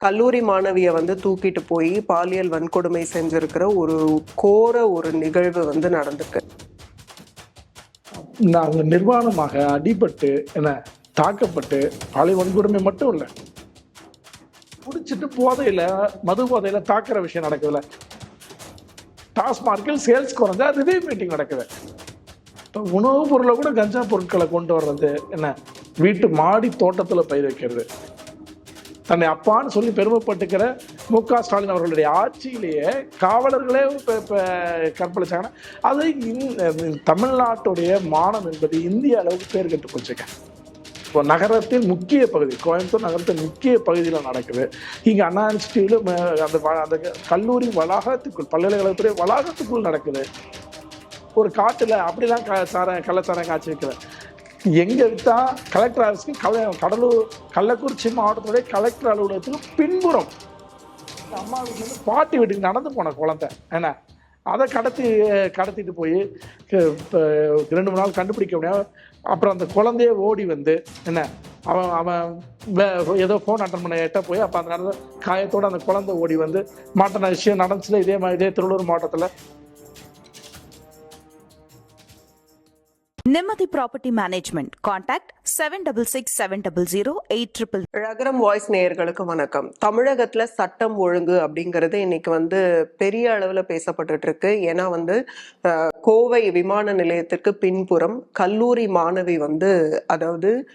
கல்லூரி மாணவியை வந்து தூக்கிட்டு போய் பாலியல் வன்கொடுமை செஞ்சிருக்கிற ஒரு கோர ஒரு நிகழ்வு வந்து நடந்திருக்கு. அவங்க நிர்வாணமாக அடிபட்டு என்ன தாக்கப்பட்டு பாலியல் வன்கொடுமை மட்டும் இல்லை. குடிச்சிட்டு போதையில மது போதையில தாக்குற விஷயம் நடக்குதுல டாஸ்மார்க்கில் சேல்ஸ் குறைஞ்சா ரிவ்யூ மீட்டிங் நடக்குது இப்போ உணவுப் பொருளை கூட கஞ்சா பொருட்களை கொண்டு வர்றது என்ன வீட்டு மாடி தோட்டத்தில் பயிர் வைக்கிறது. தன்னை அப்பான்னு சொல்லி பெருமைப்பட்டுக்கிற மு க ஸ்டாலின் அவர்களுடைய ஆட்சியிலேயே காவலர்களே இப்போ இப்போ கற்பழிச்சாங்கன்னா அது தமிழ்நாட்டுடைய மானம் என்பது இந்திய அளவுக்கு பேர் கெட்டு போச்சுங்க. இப்போ நகரத்தின் முக்கிய பகுதி கோயம்புத்தூர் நகரத்தின் முக்கிய பகுதியில் நடக்குது. இங்கே அண்ணா இன்ஸ்டியூட்டில் அந்த வ- அந்த கல்லூரி வளாகத்துக்குள் பல்கலைக்கழகத்துடைய வளாகத்துக்குள் நடக்குது. ஒரு காட்டில் அப்படிலாம் க சார கள்ளச்சாரம் காய்ச்சி வைக்கிறேன் எங்க வித்தா கலெக்டர் ஆஃபீஸ்க்கு கல கடலூர் கள்ளக்குறிச்சி மாவட்டத்துடைய கலெக்டர் அலுவலகத்துக்கு பின்புறம். அம்மா வீட்டுல பாட்டி வீட்டுக்கு நடந்து போன குழந்தை. என்ன? அதை கடத்தி கடத்திட்டு போய் இப்போ ரெண்டு மூணு நாள் கண்டுபிடிக்க முடியாது அப்புறம் அந்த குழந்தைய ஓடி வந்து என்ன? அவன் அவன் ஏதோ ஃபோன் அட்டன் பண்ண எட்ட போய் அப்போ அந்த நேரத்தில் காயத்தோடு அந்த குழந்தை ஓடி வந்து மாட்டின விஷயம் நடந்துச்சுல இதே மாதிரி இதே திருவள்ளூர் மாவட்டத்தில். Nimati Property Management. Contact 766700 ரகரம் வாய்ஸ் நேயர்களுக்கு வணக்கம். தமிழகத்துல சட்டம் ஒழுங்கு அப்படிங்கிறது இன்னைக்கு வந்து பெரிய அளவுல பேசப்பட்டுட்டு இருக்கு ஏன்னா வந்து கோவை விமான நிலையத்திற்கு பின்புறம் கல்லூரி மாணவி வந்து அதாவது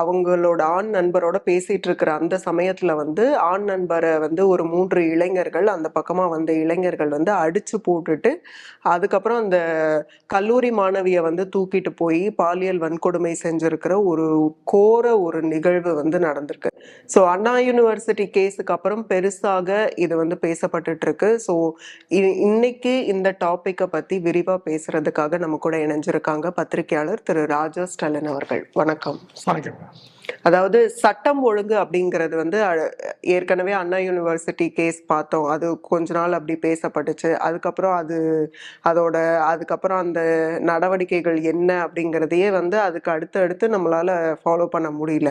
அவங்களோட ஆண் நண்பரோட பேசிட்டு இருக்கிற அந்த சமயத்துல வந்து ஆண் நண்பரை வந்து ஒரு மூன்று இளைஞர்கள் அந்த பக்கமா வந்த இளைஞர்கள் வந்து அடிச்சு போட்டுட்டு அதுக்கப்புறம் அந்த கல்லூரி மாணவியை வந்து தூக்கிட்டு போய் பாலியல் வன்கொடுமை செஞ்சிருக்கிற ஒரு கோர ஒரு நிகழ்வு வந்து நடந்திருக்கு. ஸோ அண்ணா யூனிவர்சிட்டி கேஸுக்கு அப்புறம் பெருசாக இது வந்து பேசப்பட்டுட்டு இருக்கு ஸோ இன்னைக்கு இந்த டாப்பிக்கை பத்தி விரிவா பேசுறதுக்காக நம்ம கூட இணைஞ்சிருக்காங்க பத்திரிகையாளர் திரு ராஜா ஸ்டாலின் அவர்கள். வணக்கம். வணக்கம். அதாவது சட்டம் ஒழுங்கு அப்படிங்கிறது வந்து ஏற்கனவே அண்ணா யூனிவர்சிட்டி கேஸ் பார்த்தோம். அது கொஞ்ச நாள் அப்படி பேசப்பட்டுச்சு. அதுக்கப்புறம் அது அதோட அதுக்கப்புறம் அந்த நடவடிக்கைகள் என்ன அப்படிங்கிறதையே வந்து அதுக்கு அடுத்து அடுத்து நம்மளால ஃபாலோ பண்ண முடியல.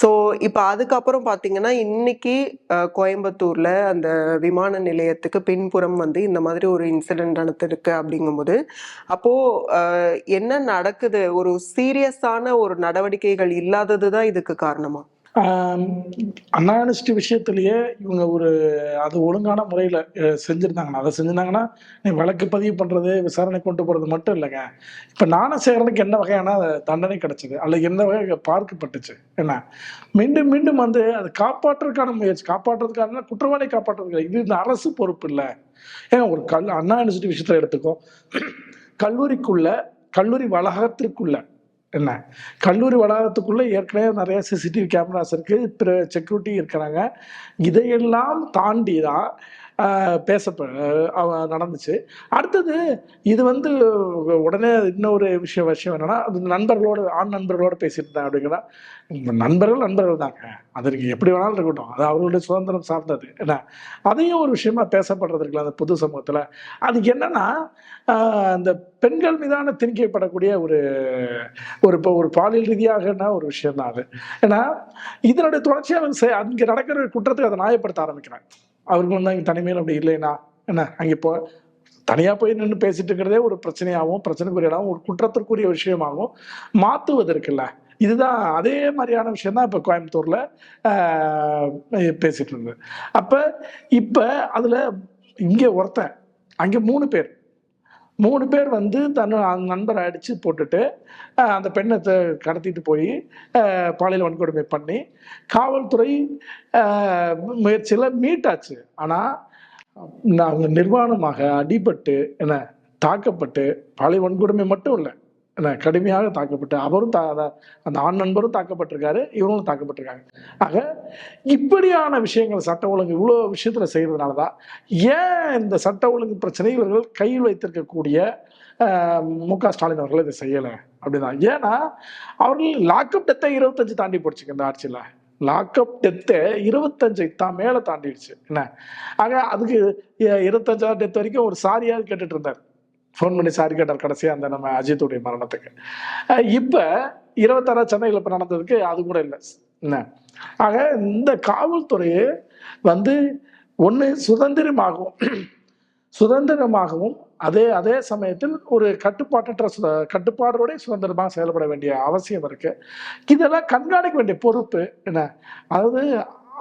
ஸோ இப்போ அதுக்கப்புறம் பார்த்தீங்கன்னா இன்னைக்கு கோயம்புத்தூரில் கோயம்புத்தூர்ல அந்த விமான நிலையத்துக்கு பின்புறம் வந்து இந்த மாதிரி ஒரு இன்சிடென்ட் நடத்திருக்கு அப்படிங்கும்போது அப்போ என்ன நடக்குது? ஒரு சீரியஸான ஒரு நடவடிக்கைகள் இல்லாதது தான் இதுக்கு காரணமா? ஆம், அண்ணா விஷயத்திலேயே இவங்க ஒரு அது ஒழுங்கான முறையில் செஞ்சுருந்தாங்கன்னா அதை செஞ்சிருந்தாங்கன்னா நீ வழக்கு பதிவு பண்ணுறது விசாரணை கொண்டு போகிறது மட்டும் இல்லைங்க. இப்போ ஞானசேகரனுக்கு என்ன வகையான தண்டனை கிடைச்சது? அல்லது என்ன வகை பார்க்கப்பட்டுச்சு? என்ன? மீண்டும் மீண்டும் வந்து அதை காப்பாற்றுறதுக்கான முயற்சி காப்பாற்றுறதுக்கான குற்றவாளி காப்பாற்றுறதுக்கு இது இந்த அரசு பொறுப்பு இல்லை. ஏன் ஒரு கல் அண்ணா யூனிவர்சிட்டி விஷயத்தில் எடுத்துக்கோ. கல்லூரிக்குள்ள கல்லூரி வளாகத்திற்குள்ள என்ன? கல்லூரி வளாகத்துக்குள்ளே ஏற்கனவே நிறைய சிசிடிவி கேமராஸ் இருக்குது பிற செக்யூரிட்டி இருக்கிறாங்க. இதையெல்லாம் தாண்டி தான் பேச நடந்துச்சு. அடுத்தது இது வந்து உடனே இன்னொரு விஷயம் விஷயம் என்னன்னா அது நண்பர்களோட ஆண் நண்பர்களோட பேசிட்டு இருந்தாங்க அப்படிங்கிற நண்பர்கள் நண்பர்கள் தாங்க. அது நீங்கள் எப்படி வேணாலும் இருக்கட்டும். அது அவர்களுடைய சுதந்திரம் சார்ந்தது. என்ன? அதையும் ஒரு விஷயமா பேசப்படுறது இருக்குல்ல அந்த பொது சமூகத்தில் அது என்னன்னா அந்த பெண்கள் மீதான திணிக்கப்படக்கூடிய ஒரு ஒரு இப்போ ஒரு பாலியல் ரீதியாகனா ஒரு விஷயம் தான் அது. ஏன்னா இதனுடைய தொடர்ச்சியாக அவங்க அங்கே நடக்கிற குற்றத்துக்கு அதை நியாயப்படுத்த ஆரம்பிக்கிறாங்க. அவர்களும் தான் அங்கே தனிமையில் அப்படி இல்லைன்னா என்ன? அங்கே இப்போ தனியாக போய் நின்று பேசிட்டு இருக்கிறதே ஒரு பிரச்சனையாகவும் பிரச்சனைக்குரியதாகவும் ஒரு குற்றத்திற்குரிய விஷயமாகவும் மாற்றுவதற்குல்ல இதுதான் அதே மாதிரியான விஷயம் தான் இப்போ கோயம்புத்தூரில் ஆஹ், பேசிட்டு இருந்தது அப்போ இப்போ அதில் இங்கே ஒருத்தன் அங்கே மூணு பேர். மூணு பேர் வந்து தன் நண்பரை அடித்து போட்டுட்டு அந்த பெண்ணை கடத்திட்டு போய் பாலியல் வன்கொடுமை பண்ணி காவல்துறை முயற்சியில் மீட்டாச்சு. ஆனால் நாங்கள் நிர்வாணமாக அடிபட்டு என்ன தாக்கப்பட்டு பாலியல் வன்கொடுமை மட்டும் இல்லை கடுமையாக தாக்கப்பட்டு அவரும் தா அந்த ஆண் நண்பரும் தாக்கப்பட்டிருக்காரு இவரும் தாக்கப்பட்டிருக்காங்க. ஆக இப்படியான விஷயங்கள் சட்ட ஒழுங்கு இவ்வளோ விஷயத்தில் செய்கிறதுனால தான் ஏன் இந்த சட்ட ஒழுங்கு பிரச்சனை இவர்கள் கையில் வைத்திருக்கக்கூடிய மு க ஸ்டாலின் அவர்கள் இதை செய்யலை? அப்படிதான் ஏன்னா அவர்கள் லாக்அப் டெத்தை இருபத்தஞ்சு தாண்டி போடுச்சுங்க இந்த ஆட்சியில். லாக்அப் டெத்தை இருபத்தஞ்சை தான் மேலே தாண்டிடுச்சு. என்ன? ஆக அதுக்கு இருபத்தஞ்சாவது டெத் வரைக்கும் ஒரு சாரியாக கேட்டுட்டு இருந்தார். ஃபோன் பண்ணி சாரி கேட்டார் கடைசியாக அந்த நம்ம அஜித்துடைய மரணத்துக்கு. இப்போ இருபத்தாறாவது சென்னையில் இப்போ நடந்ததுக்கு அது கூட இல்லை. என்ன? ஆக இந்த காவல்துறையை வந்து ஒன்று சுதந்திரமாகவும் சுதந்திரமாகவும் அதே அதே சமயத்தில் ஒரு கட்டுப்பாட்டற்ற சுத கட்டுப்பாடோடய சுதந்திரமாக செயல்பட வேண்டிய அவசியம் இருக்குது இதெல்லாம் கண்காணிக்க வேண்டிய பொறுப்பு என்ன? அதாவது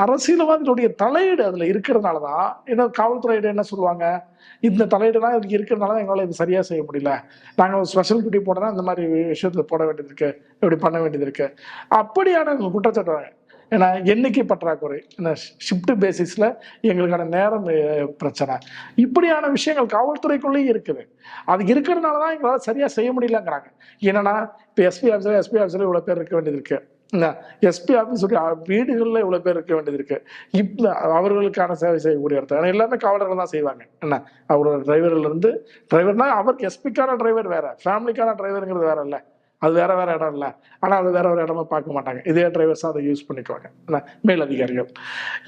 அரசியல்வாதிகளுடைய தலையீடு அதுல இருக்கிறதுனால தான் ஏன்னா காவல்துறையிட என்ன சொல்லுவாங்க? இந்த தலையீடுலாம் இதுக்கு இருக்கிறதுனால தான் எங்களால் இது சரியா செய்ய முடியல. நாங்கள் ஒரு ஸ்பெஷல் டியூட்டி போட்டோம்னா இந்த மாதிரி விஷயத்துல போட வேண்டியது இருக்கு இப்படி பண்ண வேண்டியது இருக்கு அப்படியான குற்றச்சாட்டு வராங்க. ஏன்னா எண்ணிக்கை பற்றாக்குறை? இந்த ஷிஃப்ட் பேசிஸ்ல எங்களுக்கான நேரம் பிரச்சனை. இப்படியான விஷயங்கள் காவல்துறைக்குள்ளேயும் இருக்குது. அது இருக்கிறதுனால தான் எங்களால் சரியா செய்ய முடியலங்கிறாங்க. என்னன்னா இப்போ எஸ்பி ஆஃபீஸர் எஸ்பி ஆஃபீஸர் இவ்வளோ பேர் இருக்க வேண்டியது இருக்குது எஸ்பி ஆஃபீஸுடைய வீடுகளில் இவ்வளோ பேர் இருக்க வேண்டியது இருக்கு. இப்போ அவர்களுக்கான சேவை செய்யக்கூடிய இடத்துல. ஏன்னா எல்லாமே காவலர்கள் தான் செய்வாங்க. என்ன? அவரோட டிரைவர்ல இருந்து டிரைவர்னா அவருக்கு எஸ்பிக்கான டிரைவர் வேற. ஃபேமிலிக்கான டிரைவருங்கிறது வேற இல்லை. அது வேற வேற இடம் இல்லை. ஆனால் அது வேற ஒரு இடமா பார்க்க மாட்டாங்க. இதே டிரைவர்ஸ் அதை யூஸ் பண்ணிக்குவாங்க. என்ன? மேலதிகாரிகள்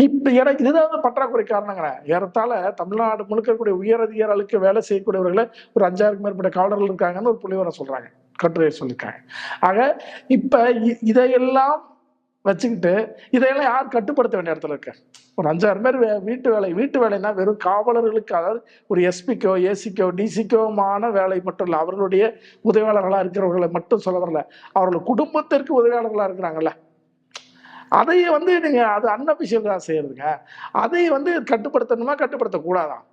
இப்போ எனக்கு இதுதான் வந்து பற்றாக்குறை காரணங்கிறேன். ஏறத்தால தமிழ்நாடு முழுக்க உயர் அதிகாரிகளுக்கு வேலை செய்யக்கூடியவர்களை ஒரு அஞ்சாயிரம் மேற்பட்ட காவலர்கள் இருக்காங்கன்னு ஒரு புள்ளிவரம் சொல்றாங்க. கட்டுரை சொல்லியிருக்காங்க. ஆக இப்போ இ- இதையெல்லாம் வச்சுக்கிட்டு இதையெல்லாம் யார் கட்டுப்படுத்த வேண்டிய இடத்துல இருக்க? ஒரு அஞ்சாயிரம் பேர் வே- வீட்டு வேலை வீட்டு வேலைன்னா வெறும் காவலர்களுக்கு அதாவது ஒரு எஸ்பிக்கோ ஏசிக்கோ டிசிக்கோமான வேலை மட்டும் இல்லை அவர்களுடைய உதவியாளர்களாக இருக்கிறவர்களை மட்டும் சொல்ல வரல. அவர்கள் குடும்பத்திற்கு உதவியாளர்களாக இருக்கிறாங்கல்ல. அதையே வந்து நீங்கள் அது அன்னபிஷேகம் தான் செய்யறதுங்க. அதை வந்து கட்டுப்படுத்தணுமா கட்டுப்படுத்தக்கூடாதான்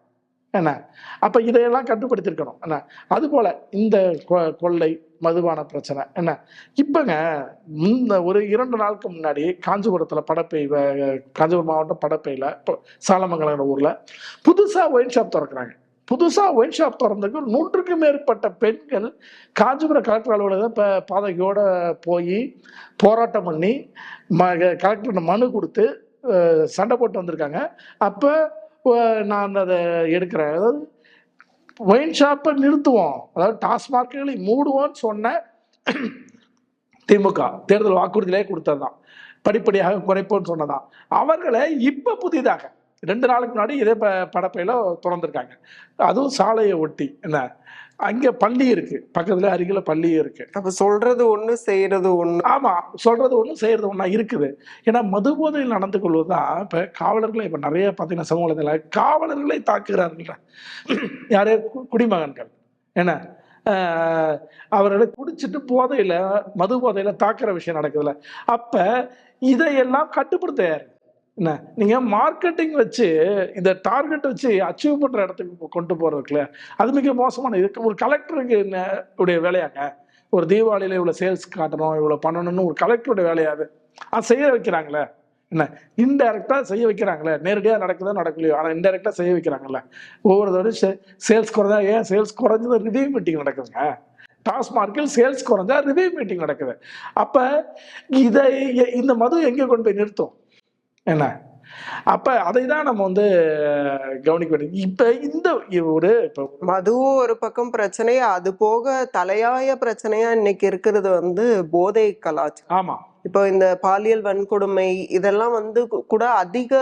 என்ன? அப்ப இதையெல்லாம் கட்டுப்படுத்திருக்கணும் என்ன? அது போல இந்த கொ- கொள்ளை மதுபான பிரச்சனை என்ன? இப்பங்க இந்த ஒரு இரண்டு நாளுக்கு முன்னாடி காஞ்சிபுரத்துல படப்பை வ- காஞ்சிபுரம் மாவட்டம் படப்பையில இப்போ சாலமங்கலங்கிற ஊர்ல புதுசா ஒயின் ஷாப் திறக்கிறாங்க. புதுசா ஒயின் ஷாப் திறந்ததுக்கு நூற்றுக்கும் மேற்பட்ட பெண்கள் காஞ்சிபுரம் கலெக்டர் அலுவலகம் இப்போ பாதகையோட போய் போராட்டம் பண்ணி ம கலெக்டர் மனு கொடுத்து சண்டை போட்டு வந்திருக்காங்க. அப்போ நான் அதை எடுக்கிறேன். அதாவது ஒயின் ஷாப்பை நிறுத்துவோம். அதாவது டாஸ்மார்க்குகளை மூடுவோம்னு சொன்ன திமுக தேர்தல் வாக்குறுதியிலே கொடுத்ததுதான். படிப்படியாக குறைப்போம்னு சொன்னதான் அவர்களை இப்போ புதிதாக ரெண்டு நாளுக்கு முன்னாடி இதே ப படப்பையில திறந்திருக்காங்க. அதுவும் சாலையை ஒட்டி. என்ன? அங்க பள்ளி இருக்கு. பக்கத்துல அருகில பள்ளி இருக்கு. அப்ப சொல்றது ஒண்ணு செய்யறது ஒண்ணு. ஆமா. சொல்றது ஒண்ணு செய்யறது ஒண்ணா இருக்குது. ஏன்னா மது போதையில் நடந்து கொள்வதுதான் இப்ப காவலர்களை இப்ப நிறைய பாத்தீங்கன்னா சமூக வலைதள காவலர்களை தாக்குகிறார்கள் யாரே? குடிமகன்கள். என்ன? அவர்களை குடிச்சிட்டு போதையில மது போதையில தாக்குற விஷயம் நடக்குதுல்ல. அப்ப இதையெல்லாம் கட்டுப்படுத்த யாரு? என்ன? நீங்கள் மார்க்கெட்டிங் வச்சு இந்த டார்கெட் வச்சு அச்சீவ் பண்ணுற இடத்துக்கு கொண்டு போகிறதுக்குல அது மிக மோசமான இதுக்கு ஒரு கலெக்டருக்கு என்ன உடைய வேலையாங்க? ஒரு தீபாவளியில் இவ்வளோ சேல்ஸ் காட்டணும் இவ்வளோ பண்ணணும்னு ஒரு கலெக்டருடைய வேலையாது அது? செய்ய வைக்கிறாங்களே? என்ன? இன்டைரக்டா செய்ய வைக்கிறாங்களே? நேரடியாக நடக்குதோ நடக்கலையோ? ஆனால் இன்டைரக்டா செய்ய வைக்கிறாங்கல்ல? ஒவ்வொரு தடவை சேல்ஸ் குறைஞ்சா ஏன் சேல்ஸ் குறைஞ்சது? ரிவ்யூ மீட்டிங் நடக்குதுங்க. டாஸ்மார்க்கில் சேல்ஸ் குறைஞ்சா ரிவ்யூ மீட்டிங் நடக்குது. அப்போ இதை இந்த மது எங்கே கொண்டு போய் நிறுத்தும்? என்ன? அப்ப அதை தான் நம்ம வந்து கவனிக்க வேண்டியது இப்ப இந்த ஒரு மதுவும் ஒரு பக்கம் பிரச்சனை அது போக தலையாய பிரச்சனையா இன்னைக்கு இருக்கிறது வந்து போதை கலாச்சாரம். ஆமா. இப்போ இந்த பாலியல் வன்கொடுமை இதெல்லாம் வந்து கூட அதிக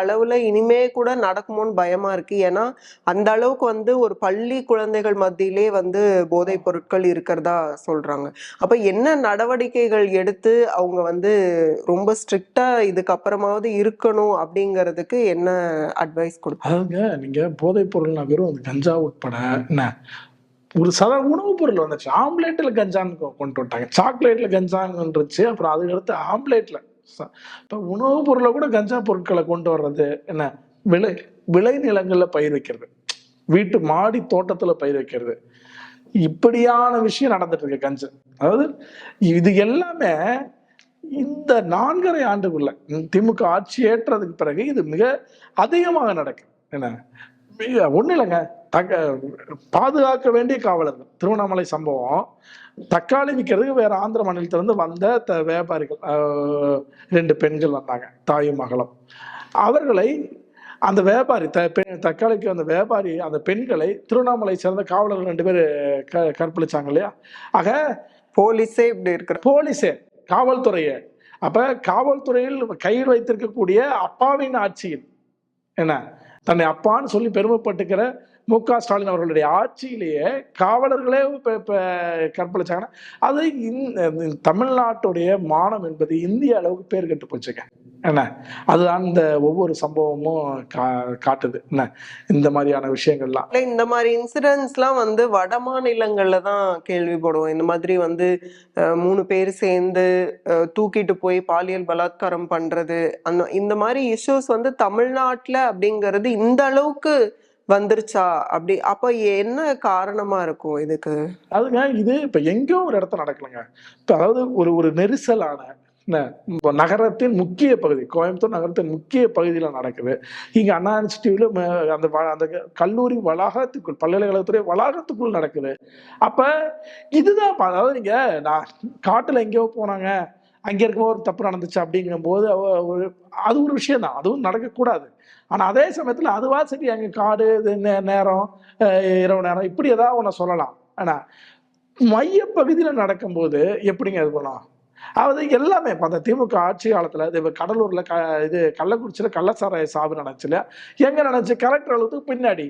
அளவுல இனிமே கூட நடக்குமோன்னு பயமா இருக்கு. ஏன்னா அந்த அளவுக்கு வந்து ஒரு பள்ளி குழந்தைகள் மத்தியிலே வந்து போதைப் பொருட்கள் இருக்கிறதா சொல்றாங்க. அப்ப என்ன நடவடிக்கைகள் எடுத்து அவங்க வந்து ரொம்ப ஸ்ட்ரிக்டா இதுக்கப்புறமாவது இருக்கணும் அப்படிங்கிறதுக்கு என்ன அட்வைஸ் கொடுக்கும் நீங்க போதைப் பொருள்னா வெறும் கஞ்சா உட்பட என்ன? ஒரு சாதாரண உணவுப் பொருள் வந்துச்சு. ஆம்லேட்டில் கஞ்சான்னு கொ- கொண்டு வந்துட்டாங்க. சாக்லேட்டில் கஞ்சான்னு அப்புறம் அதுக்கடுத்து ஆம்லேட்டில் ச- உணவுப் பொருளை கூட கஞ்சா பொருட்களை கொண்டு வர்றது என்ன? விளை விளைநிலங்கள்ல பயிர் வைக்கிறது. வீட்டு மாடி தோட்டத்தில் பயிர் வைக்கிறது. இப்படியான விஷயம் நடந்துட்டு இருக்கு கஞ்சா. அதாவது இது எல்லாமே இந்த நான்கரை ஆண்டுக்குள்ள திமுக ஆட்சி ஏற்றதுக்கு பிறகு இது மிக அதிகமாக நடக்கும் என்ன? மிக- இல்லைங்க. தக்க பாதுகாக்க வேண்டிய காவலர்கள். திருவண்ணாமலை சம்பவம் தக்காளி விற்கிறதுக்கு வேற ஆந்திர மாநிலத்திலிருந்து வந்த த வியாபாரிகள் ரெண்டு பெண்கள் வந்தாங்க தாயும் மகளும். அவர்களை அந்த வியாபாரி த பெ- தக்காளிக்கு அந்த வியாபாரி அந்த பெண்களை திருவண்ணாமலை சேர்ந்த காவலர்கள் ரெண்டு பேர் க கற்பழிச்சாங்க இல்லையா? ஆக போலீஸே இப்படி இருக்கிற போலீஸே காவல்துறையே. அப்ப காவல்துறையில் கையில் வைத்திருக்கக்கூடிய அப்பாவின் ஆட்சியில் என்ன? தன்னை அப்பான்னு சொல்லி பெருமைப்பட்டுக்கிற மு க. ஸ்டாலின் அவர்களுடைய ஆட்சியிலேயே காவலர்களே இப்போ கற்பழிச்சாங்கன்னா அது தமிழ்நாட்டுடைய மானம் என்பது இந்திய அளவுக்கு பேர் கெட்டு போச்சுங்க. என்ன? அது அந்த ஒவ்வொரு சம்பவமும் கா காட்டுது. என்ன? இந்த மாதிரியான விஷயங்கள்லாம். இல்லை இந்த மாதிரி இன்சிடென்ட்ஸ்லாம் வந்து வட மாநிலங்களில் தான் கேள்விப்படுவோம். இந்த மாதிரி வந்து அஹ், மூணு பேர் சேர்ந்து அஹ், தூக்கிட்டு போய் பாலியல் பலாத்காரம் பண்றது அந்த இந்த மாதிரி இஷ்யூஸ் வந்து தமிழ்நாட்டுல அப்படிங்கிறது இந்த அளவுக்கு வந்துருச்சா? அப்படி அப்ப என்ன காரணமா இருக்கும் இதுக்கு? அதுங்க இது இப்ப எங்கேயோ ஒரு இடத்துல நடக்கலைங்க. இப்ப அதாவது ஒரு ஒரு நெரிசலான என்ன, நகரத்தின் முக்கிய பகுதி கோயம்புத்தூர் நகரத்தின் முக்கிய பகுதியில் நடக்குது. இங்க அண்ணா இன்ஸ்டியூட்ல அந்த வ- அந்த கல்லூரி வளாகத்துக்குள் பல்கலைக்கழகத்துறை வளாகத்துக்குள் நடக்குது. அப்ப இதுதான் அதாவது நீங்க நான் காட்டுல எங்கேயோ போனாங்க. அங்கே இருக்கும்போது ஒரு தப்பு நடந்துச்சு அப்படிங்கும்போது ஒரு அது ஒரு விஷயம் தான் அதுவும் நடக்கக்கூடாது. ஆனால் அதே சமயத்தில் அதுவா சரி அங்கே காடு இது நே- நேரம் இரவு நேரம் இப்படி ஏதாவது ஒன்று சொல்லலாம். ஆனால் மையப்பகுதியில் நடக்கும்போது எப்படிங்க இது பண்ணலாம் அதாவது எல்லாமே இப்போ அந்த திமுக ஆட்சி காலத்தில் இது கடலூரில் க இது கள்ளக்குறிச்சியில் கள்ளச்சாராய சாவு நடந்துச்சுல எங்கே நடந்துச்சு? கலெக்டர் அளவுக்கு பின்னாடி.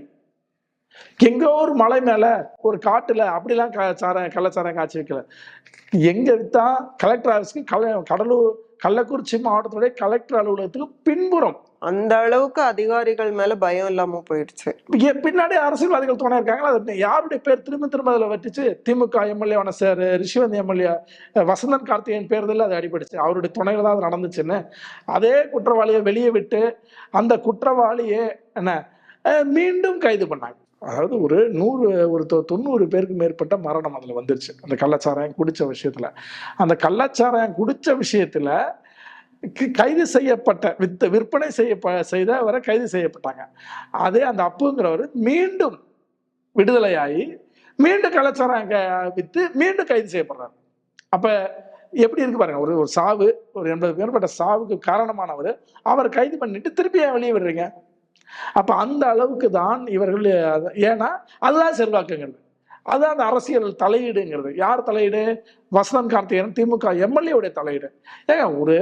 எங்கோ ஒரு மலை மேல ஒரு காட்டுல அப்படிலாம் க சாராயம் கள்ளச்சாராயம் காய்ச்சி வைக்கல. எங்க வித்தா கலெக்டர் ஆஃபீஸ்க்கு கல கடலூர் கள்ளக்குறிச்சி மாவட்டத்துடைய கலெக்டர் அலுவலகத்துக்கு பின்புறம். அந்த அளவுக்கு அதிகாரிகள் மேல பயம் இல்லாம போயிடுச்சு. பின்னாடி அரசியல்வாதிகள் துணை இருக்காங்களா? அது யாருடைய பேர் திரும்ப திரும்ப அதில் வட்டுச்சு திமுக எம்எல்ஏவான சார் ரிஷிவந்த் எம்எல்ஏ வசந்தன் கார்த்திகேயன் பேர்தல அது அடிபடுச்சு அவருடைய துணையில தான் அது நடந்துச்சுன்னு. அதே குற்றவாளியை வெளியே விட்டு அந்த குற்றவாளியை என்ன மீண்டும் கைது பண்ணாங்க. அதாவது ஒரு நூறு ஒரு தொண்ணூறு பேருக்கு மேற்பட்ட மரணம் அதில் வந்துருச்சு. அந்த கள்ளச்சாராயம் குடித்த விஷயத்தில். அந்த கள்ளச்சாராயம் குடித்த விஷயத்தில் கி- கைது செய்யப்பட்ட வித்த விற்பனை செய்ய வரை கைது செய்யப்பட்டாங்க. அதே அந்த அப்புங்கிறவர் மீண்டும் விடுதலையாகி மீண்டும் கலாச்சாரம் விற்று மீண்டும் கைது செய்யப்படுறாரு. அப்போ எப்படி இருக்கு பாருங்க ஒரு ஒரு சாவு ஒரு எண்பது மேற்பட்ட சாவுக்கு காரணமானவர் அவர் கைது பண்ணிட்டு திருப்பி ஏன் வெளியே விடுறீங்க. அப்ப அந்த அளவுக்கு தான் இவர்கள் அத- ஏன்னா அதுதான் செல்வாக்குங்கிறது. அதுதான் அந்த அரசியல் தலையீடுங்கிறது. யார் தலையீடு? வசந்தன் கார்த்திகேயன் திமுக எம்எல்ஏவுடைய தலையீடு. ஏங்க ஒரு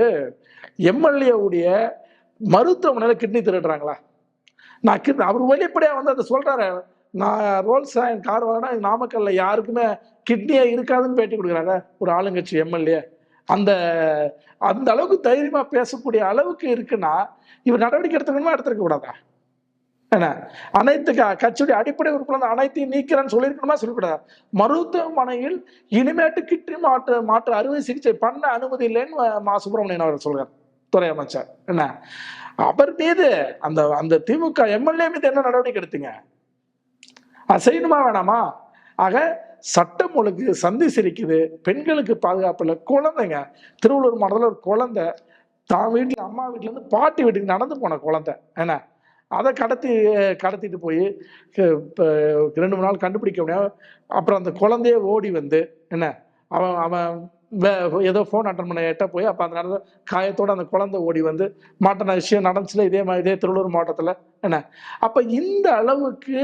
எம்எல்ஏவுடைய மருத்துவமனையில் மருத்துவமனையில கிட்னி திருடுறாங்களா? நான் கிட் அவர் வெளிப்படையாக வந்து அதை சொல்றாரு. நான் ரோல்ஸ் என் கார் வாங்கினா நாமக்கல்ல யாருக்குமே கிட்னியே இருக்காதுன்னு பேட்டி கொடுக்குறாங்க ஒரு ஆளுங்கட்சி எம்எல்ஏ. அந்த அந்த அளவுக்கு தைரியமாக பேசக்கூடிய அளவுக்கு இருக்குன்னா இவர் நடவடிக்கை எடுத்துக்கணுமா எடுத்துருக்க கூடாதா அனைத்து க- கட்சியுடைய அடிப்படை உறுப்பினர் அனைத்தையும் நீக்கிறேன்னு சொல்லியிருக்கணுமா? சொல்லக்கூடாது மருத்துவமனையில் இனிமேட்டு கிட்டி மாற்று மாற்று அறுவை சிகிச்சை பண்ண அனுமதி இல்லைன்னு மா- சுப்பிரமணியன் அவர் சொல்கிறார் துறை அமைச்சர். என்ன? அவர் மீது அந்த அந்த திமுக எம்எல்ஏ மீது என்ன நடவடிக்கை எடுத்தீங்க? செய்யணுமா வேணாமா? ஆக சட்டம் ஒழுங்கு சந்தி சிரிக்குது. பெண்களுக்கு பாதுகாப்பு இல்லை. குழந்தைங்க திருவள்ளூர் மாவட்டத்தில் ஒரு குழந்தை தான் வீட்டில் அம்மா வீட்டிலேருந்து பாட்டி வீட்டுக்கு நடந்து போன குழந்தை. என்ன? அதை கடத்தி கடத்திட்டு போய் இப்போ ரெண்டு மூணு நாள் கண்டுபிடிக்க முடியாது அப்புறம் அந்த குழந்தைய ஓடி வந்து என்ன அவன் அவன் வே- ஏதோ ஃபோன் அட்டன் பண்ண எட்ட போய் அப்போ அந்த நேரத்தில் காயத்தோடு அந்த குழந்தை ஓடி வந்து மாட்டின விஷயம் நடந்துச்சுல இதே மாதிரி இதே திருவள்ளூர் மாவட்டத்தில் என்ன அப்போ இந்த அளவுக்கு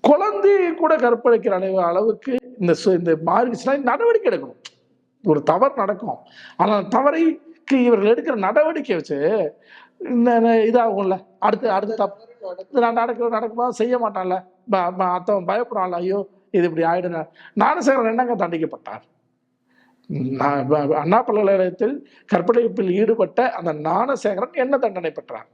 குழந்தையை கூட கற்பழிக்கிற அளவு அளவுக்கு இந்த சு- இந்த மாறிடுச்சுன்னா நடவடிக்கை எடுக்கணும். ஒரு தவறு நடக்கும். ஆனால் தவறைக்கு இவர்கள் எடுக்கிற நடவடிக்கை வச்சு இதாகும்ல. அடுத்து அடுத்து தப்பு இது நான் நடக்க நடக்குமா? செய்ய மாட்டான்ல. ப- அத்தவன் பயப்படுவான்ல. ஐயோ இது இப்படி ஆயிடுங்க. ஞானசேகரன் என்னங்க தண்டிக்கப்பட்டார்? அண்ணா பல்கலைக்கழகத்தில் கற்பழிப்பில் ஈடுபட்ட அந்த ஞானசேகரன் என்ன தண்டனை பெற்றார்?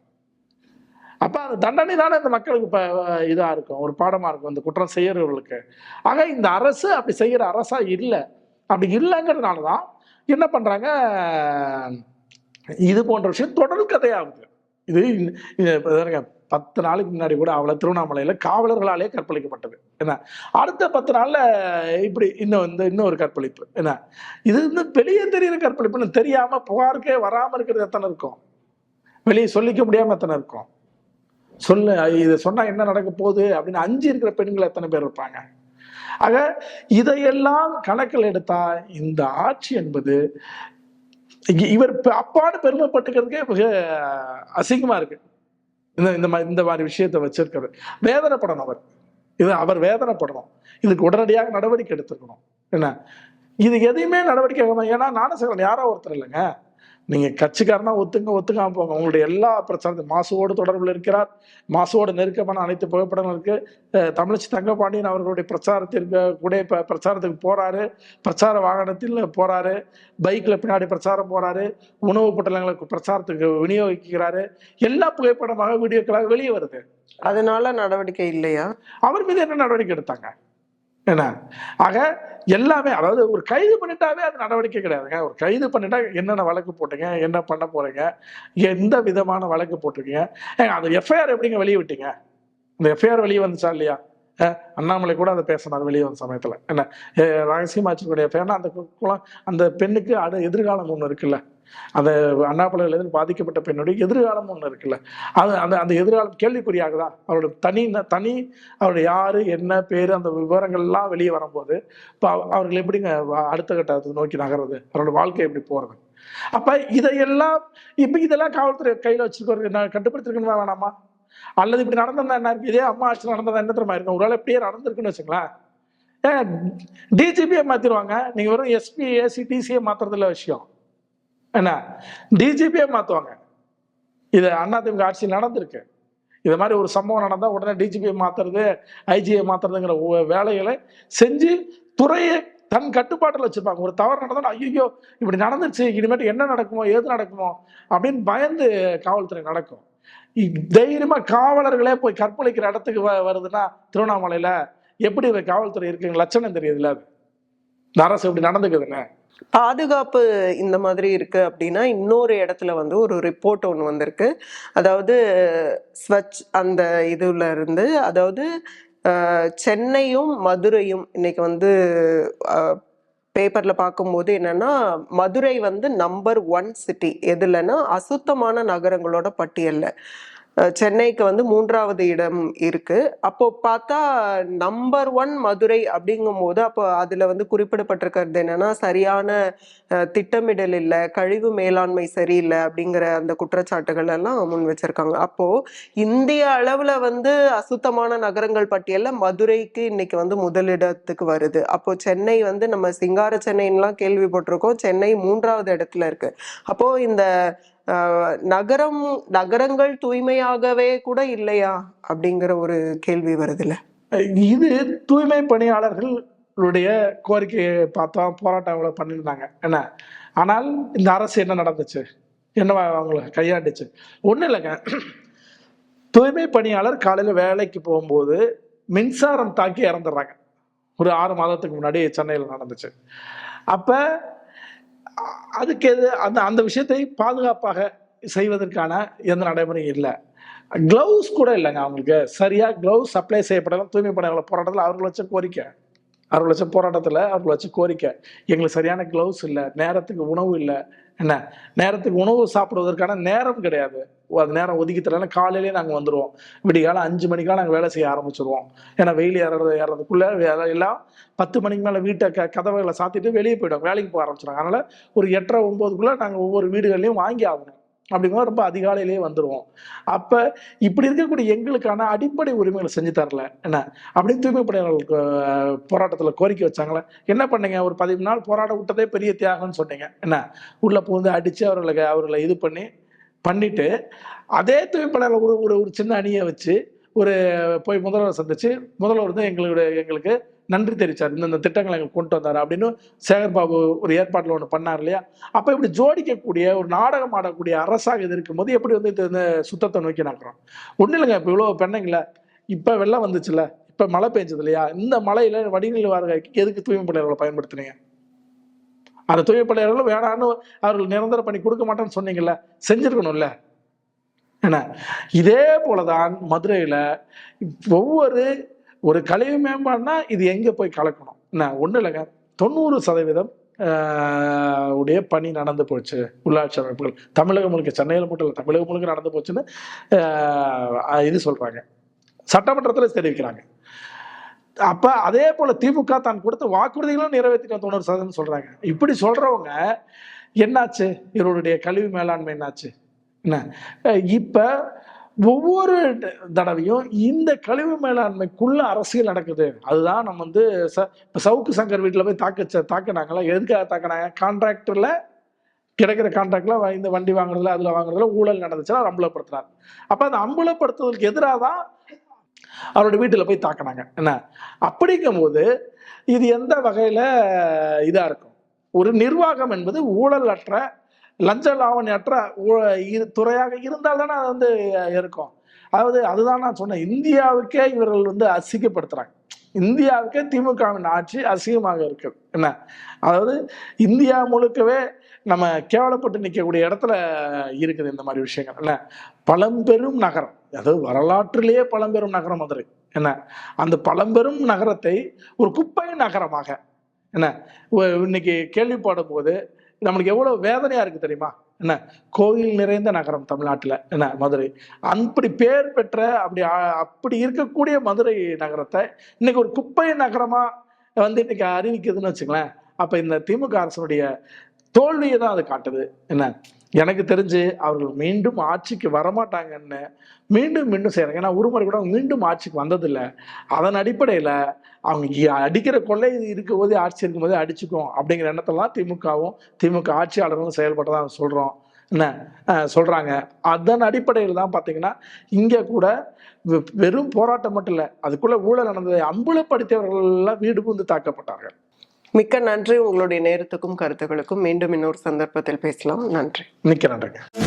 அப்ப அந்த தண்டனை தானே இந்த மக்களுக்கு இப்போ இதா இருக்கும். ஒரு பாடமா இருக்கும் இந்த குற்றம் செய்யறவர்களுக்கு ஆக இந்த அரசு அப்படி செய்யற அரசா இல்லை. அப்படி இல்லைங்கிறதுனால தான் என்ன பண்றாங்க இது போன்ற விஷயம் தொடர் கதையாகுது. இது பத்து நாளைக்கு முன்னாடி கூட அவளை திருவண்ணாமலையில காவலர்களாலே கற்பழிக்கப்பட்டது. என்ன? அடுத்த பத்து நாள்ல இப்படி இன்னும் இந்த இன்னொரு கற்பழிப்பு. என்ன? இது வந்து வெளியே தெரியுற கற்பழிப்புன்னு தெரியாம புகாருக்கே வராம இருக்கிறது எத்தனை இருக்கும்? வெளியே சொல்லிக்க முடியாம எத்தனை இருக்கும்? சொல்லு இதை சொன்னா என்ன நடக்க போகுது அப்படின்னு அஞ்சு இருக்கிற பெண்கள் எத்தனை பேர் இருப்பாங்க? ஆக இதையெல்லாம் கணக்கில் எடுத்தா இந்த ஆட்சி என்பது இவர் அப்பான்னு பெருமைப்பட்டுக்கிறதுக்கே மிக அசிங்கமா இருக்கு. இந்த இந்த மாதிரி இந்த மாதிரி விஷயத்த வச்சிருக்காரு வேதனைப்படணும் அவர். இது அவர் வேதனைப்படணும். இதுக்கு உடனடியாக நடவடிக்கை எடுத்துக்கணும் என்ன? இது எதையுமே நடவடிக்கை எடுக்கணும். நானும் ஞானசேகரன் யாரோ ஒருத்தர் இல்லைங்க. நீங்க கட்சிக்காரனா ஒத்துங்க ஒத்துக்காம போங்க. உங்களுடைய எல்லா பிரச்சாரத்தையும் மாசுவோடு தொடர்பில் இருக்கிறார். மாசுவோடு நெருக்கமான அனைத்து புகைப்படங்கள் இருக்கு. தமிழச்சி தங்கபாண்டியன் அவர்களுடைய பிரச்சாரத்திற்கு கூட இப்ப பிரச்சாரத்துக்கு போறாரு. பிரச்சார வாகனத்தில் போறாரு. பைக்ல பின்னாடி பிரச்சாரம் போறாரு. உணவு பொட்டலங்களுக்கு பிரச்சாரத்துக்கு விநியோகிக்கிறாரு. எல்லா புகைப்படமாக வீடியோக்களாக வெளியே வருது. அதனால நடவடிக்கை இல்லையா? அவர் மீது என்ன நடவடிக்கை எடுத்தாங்க? என்ன? ஆக எல்லாமே அதாவது ஒரு கைது பண்ணிட்டாவே அது நடவடிக்கை கிடையாதுங்க. ஒரு கைது பண்ணிட்டா என்னென்ன வழக்கு போட்டீங்க? என்ன பண்ண போறீங்க? எந்த விதமான வழக்கு போட்டிருக்கீங்க? அந்த எஃப்ஐஆர் எப்படிங்க வெளியே விட்டீங்க அந்த எஃப்ஐஆர் வெளியே வந்துச்சா இல்லையா? அண்ணாமலை கூட அதை பேசினார் வெளியே வந்த சமயத்தில். என்ன? அஹ், ரகசியமா வச்சுக்கூடிய அந்த குளம் அந்த பெண்ணுக்கு அடு எதிர்காலம் ஒன்று இருக்குல்ல. அந்த அண்ணாமலையிலிருந்து பாதிக்கப்பட்ட பெண்ணுடைய எதிர்காலம் ஒன்று இருக்குல்ல. அது அந்த அந்த எதிர்காலம் கேள்விக்குறியாகுதா? அவரோட தனி தனி அவருடைய யார் என்ன பேர் அந்த விவரங்கள் எல்லாம் வெளியே வரும்போது இப்போ அவர்கள் எப்படிங்க அடுத்த கட்டத்தை நோக்கி நகர்றது? அவரோட வாழ்க்கை எப்படி போகிறது அப்ப இதையெல்லாம் இப்போ இதெல்லாம் காவல்துறை கையில வச்சுருக்கோம் நான் கட்டுப்படுத்திருக்கணுமா வேணாமா? அல்லது இப்படி நடந்ததா என்ன இருக்கு? இதே அம்மா ஆட்சி நடந்ததா என்ன தெரியுமா இருக்கும் ஒருவேளை இப்படியே நடந்திருக்குன்னு வச்சுங்களேன் ஏன் டிஜிபியை மாற்றிடுவாங்க நீங்க வெறும் எஸ்பி ஏசி டிசியை மாத்துறதுல விஷயம். என்ன? டிஜிபியே மாற்றுவாங்க இது அதிமுக ஆட்சியில் நடந்திருக்கு. இது மாதிரி ஒரு சம்பவம் நடந்தால் உடனே டிஜிபியை மாத்துறது ஐஜியை மாத்துறதுங்கிற வேலைகளை செஞ்சு துறையை தன் கட்டுப்பாட்டில் வச்சுருப்பாங்க. ஒரு தவறு நடந்தா ஐயோ இப்படி நடந்துச்சு இனிமேட்டு என்ன நடக்குமோ ஏது நடக்குமோ அப்படின்னு பயந்து காவல்துறை நடக்கும். தைரியமாக காவலர்களே போய் கற்பழிக்கிற இடத்துக்கு வ- வருதுன்னா திருவண்ணாமலையில் எப்படி காவல்துறை இருக்குங்க லட்சணம் தெரியுதுல்ல அது. இந்த அரசு இப்படி நடந்துக்குதுன்னு? பாதுகாப்பு இந்த மாதிரி இருக்கு அப்படின்னா இன்னொரு இடத்துல வந்து ஒரு ரிப்போர்ட் ஒன்று வந்திருக்கு. அதாவது ஸ்வச் அந்த இதுல இருந்து அதாவது சென்னையும் மதுரையும் இன்னைக்கு வந்து பேப்பர்ல பார்க்கும்போது என்னன்னா மதுரை வந்து நம்பர் ஒன் சிட்டி எதுலன்னா அசுத்தமான நகரங்களோட பட்டியல்ல. சென்னைக்கு வந்து மூன்றாவது இடம் இருக்கு. அப்போ பார்த்தா நம்பர் ஒன் மதுரை அப்படிங்கும்போது அப்போ அதுல வந்து குறிப்பிடப்பட்டிருக்கிறது என்னன்னா சரியான திட்டமிடல் இல்லை கழிவு மேலாண்மை சரியில்லை அப்படிங்கிற அந்த குற்றச்சாட்டுகள் எல்லாம் முன் வச்சிருக்காங்க. அப்போ இந்திய அளவுல வந்து அசுத்தமான நகரங்கள் பட்டியலில் மதுரைக்கு இன்னைக்கு வந்து முதலிடத்துக்கு வருது. அப்போ சென்னை வந்து நம்ம சிங்கார சென்னைன்னுலாம் கேள்விப்பட்டிருக்கோம். சென்னை மூன்றாவது இடத்துல இருக்கு. அப்போ இந்த நகரம் நகரங்கள் தூய்மையாகவே கூட இல்லையா? அப்படிங்கிற ஒரு கேள்வி வருதுல்ல. இது தூய்மை பணியாளர்களுடைய கோரிக்கையை பார்த்தா போராட்டங்களை பண்ணியிருந்தாங்க. என்ன? ஆனால் இந்த அரசு என்ன நடந்துச்சு? என்ன அவங்கள கையாண்டுச்சு? ஒன்றும் இல்லைங்க. தூய்மை பணியாளர் காலையில் வேலைக்கு போகும்போது மின்சாரம் தாக்கி இறந்துடுறாங்க. ஒரு ஆறு மாதத்துக்கு முன்னாடி சென்னையில் நடந்துச்சு. அப்போ அதுக்கு எது அந்த அந்த விஷயத்தை பாதுகாப்பாக செய்வதற்கான எந்த நடைமுறையும் இல்லை. க்ளவுஸ் கூட இல்லைங்க அவங்களுக்கு. சரியாக க்ளவுஸ் சப்ளை செய்யப்படலாம் தூய்மை பணியாளர் போராட்டத்தில் அவர்கள் வச்ச கோரிக்கை. அவர்கள் வச்ச போராட்டத்தில் அவர்கள் வச்ச கோரிக்கை. எங்களுக்கு சரியான க்ளவுஸ் இல்லை நேரத்துக்கு உணவு இல்லை என்ன? நேரத்துக்கு உணவு சாப்பிடுவதற்கான நேரம் கிடையாது. அது நேரம் ஒதுக்கி காலையிலேயே நாங்கள் வந்துடுவோம் விடிகாலம் அஞ்சு மணிக்காக நாங்கள் வேலை செய்ய ஆரம்பிச்சிருவோம். ஏன்னா வெயில் ஏறது ஏறதுக்குள்ளே எல்லாம் பத்து மணிக்கு மேலே வீட்டை க கதவைகளை சாத்திட்டு வெளியே போயிடும் வேலைக்கு போக ஆரம்பிச்சிடும் அதனால் ஒரு எட்டரை ஒம்போதுக்குள்ள நாங்கள் ஒவ்வொரு வீடுகள்லையும் வாங்கி ஆகணும். அப்படிங்கும்போது ரொம்ப அதிகாலையிலேயே வந்துடுவோம் அப்போ இப்படி இருக்கக்கூடிய எங்களுக்கான அடிப்படை உரிமைகளை செஞ்சு தரல. என்ன? அப்படின்னு தூய்மை பணியாளர்களுக்கு போராட்டத்தில் கோரிக்கை வச்சாங்களே என்ன பண்ணீங்க? ஒரு பதிமூணு நாள் போராட விட்டதே பெரிய தியாகம்னு சொன்னீங்க. என்ன? உள்ளே பூந்து அடித்து அவர்களை அவர்களை இது பண்ணி பண்ணிட்டு அதே தூய்மை ஒரு ஒரு ஒரு சின்ன அணியை வச்சு ஒரு போய் முதல்வர் சந்திச்சு முதல்வர் தான் எங்களுடைய எங்களுக்கு நன்றி தெரிவித்தார் இந்தந்த திட்டங்களை எங்களுக்கு கொண்டு வந்தார் அப்படின்னு சேகர் பாபு ஒரு ஏற்பாட்டில் ஒன்று பண்ணார் இல்லையா? அப்போ இப்படி ஜோடிக்கக்கூடிய ஒரு நாடகம் ஆடக்கூடிய அரசாக இது இருக்கும்போது எப்படி வந்து இது இந்த சுத்தத்தை நோக்கி நடக்கிறோம் ஒன்றும் இல்லைங்க இப்போ இவ்வளோ பெண்ணுங்கள இப்போ வெள்ளம் வந்துச்சுல்ல இப்போ மழை பெஞ்சது இல்லையா? இந்த மழையில் வடிநிலை வாரகைக்கு எதுக்கு தூய்மை பணியாளர்களை பயன்படுத்துனீங்க? அந்த தூய்மை வேணான்னு அவர்கள் நிரந்தர பண்ணி கொடுக்க மாட்டேன்னு சொன்னீங்கல்ல செஞ்சிருக்கணும்ல. என்ன? இதே போலதான் மதுரையில் ஒவ்வொரு ஒரு கழிவு மேம்பாடுனா இது எங்கே போய் கலக்கணும்? என்ன ஒன்றும் இல்லைங்க. தொண்ணூறு சதவீதம் உடைய பணி நடந்து போச்சு. உள்ளாட்சி அமைப்புகள். தமிழகம் முழுக்க சென்னையில் மட்டும் இல்லை தமிழகம் முழுக்க நடந்து போச்சுன்னு இது சொல்கிறாங்க சட்டமன்றத்தில் தெரிவிக்கிறாங்க. அப்போ அதே போல் திமுக தான் கொடுத்த வாக்குறுதிகளும் நிறைவேற்றிட்டு தொண்ணூறு சதவீதம் சொல்கிறாங்க இப்படி சொல்கிறவங்க என்னாச்சு? இவருடைய கழிவு மேலாண்மை என்னாச்சு? என்ன? இப்போ ஒவ்வொரு தடவையும் இந்த கழிவு மேலாண்மைக்குள்ள அரசியல் நடக்குது. அதுதான் நம்ம வந்து ச- இப்போ சவுக்கு சங்கர் வீட்டில் போய் தாக்க தாக்கினாங்களா? எதுக்காக தாக்கினாங்க? கான்ட்ராக்டரில் கிடைக்கிற கான்ட்ராக்டில் இந்த வண்டி வாங்குறதுல அதில் வாங்குறதுல ஊழல் நடந்துச்சுன்னா அவர் அம்பலப்படுத்துறாரு. அப்போ அந்த அம்பலப்படுத்துவதற்கு எதிராக தான் அவரோட வீட்டில் போய் தாக்கினாங்க. என்ன? அப்படிங்கும்போது இது எந்த வகையில் இதாக இருக்கும்? ஒரு நிர்வாகம் என்பது ஊழலற்ற லஞ்ச லாவணியற்ற இரு- துறையாக இருந்தால் தானே அது வந்து இருக்கும். அதாவது அதுதான் நான் சொன்னேன். இந்தியாவுக்கே இவர்கள் வந்து அசிங்கப்படுத்துறாங்க. இந்தியாவுக்கே திமுகவின் ஆட்சி அசிங்கமாக இருக்குது என்ன? அதாவது இந்தியா முழுக்கவே நம்ம கேவலப்பட்டு நிற்கக்கூடிய இடத்துல இருக்குது இந்த மாதிரி விஷயங்கள். என்ன? பழம்பெரும் நகரம். அதாவது வரலாற்றிலேயே பழம்பெரும் நகரம் மதுரை என்ன? அந்த பழம்பெரும் நகரத்தை ஒரு குப்பை நகரமாக என்ன? இன்னைக்கு கேள்விப்படும் போது நம்மளுக்கு எவ்வளவு வேதனையா இருக்கு தெரியுமா? என்ன? கோயில் நிறைந்த நகரம் தமிழ்நாட்டுல. என்ன? மதுரை. அப்படி பேர் பெற்ற அப்படி அப்படி இருக்கக்கூடிய மதுரை நகரத்தை இன்னைக்கு ஒரு குப்பை நகரமா வந்து இன்னைக்கு அறிவிக்குதுன்னு வச்சுங்களேன் அப்ப இந்த திமுக அரசனுடைய தோல்வியை தான் அது காட்டுது. என்ன? எனக்கு தெரிஞ்சு அவர்கள் மீண்டும் ஆட்சிக்கு வரமாட்டாங்கன்னு மீண்டும் மீண்டும் செய்கிறாங்க ஏன்னா ஒரு முறை கூட அவங்க மீண்டும் ஆட்சிக்கு வந்ததில்லை. அதன் அடிப்படையில் அவங்க அடிக்கிற கொள்ளை இருக்கும் போதே ஆட்சி இருக்கும் போதே அடிச்சுக்கும் அப்படிங்கிற எண்ணத்தெல்லாம் திமுகவும் திமுக ஆட்சியாளர்களும் செயல்பட்டதாக சொல்கிறோம் என்ன? சொல்கிறாங்க அதன் அடிப்படையில் தான் பார்த்தீங்கன்னா இங்கே கூட வெ- வெறும் போராட்டம் மட்டும் இல்லை அதுக்குள்ளே ஊழல் நடந்ததை அம்பலப்படுத்தியவர்கள் எல்லாம் வீடு புகுந்து தாக்கப்பட்டார்கள். மிக்க நன்றி. உங்களுடைய நேரத்துக்கும் கருத்துக்களுக்கும் மீண்டும் இன்னொரு சந்தர்ப்பத்தில் பேசலாம். நன்றி. மிக்க நன்றிங்க.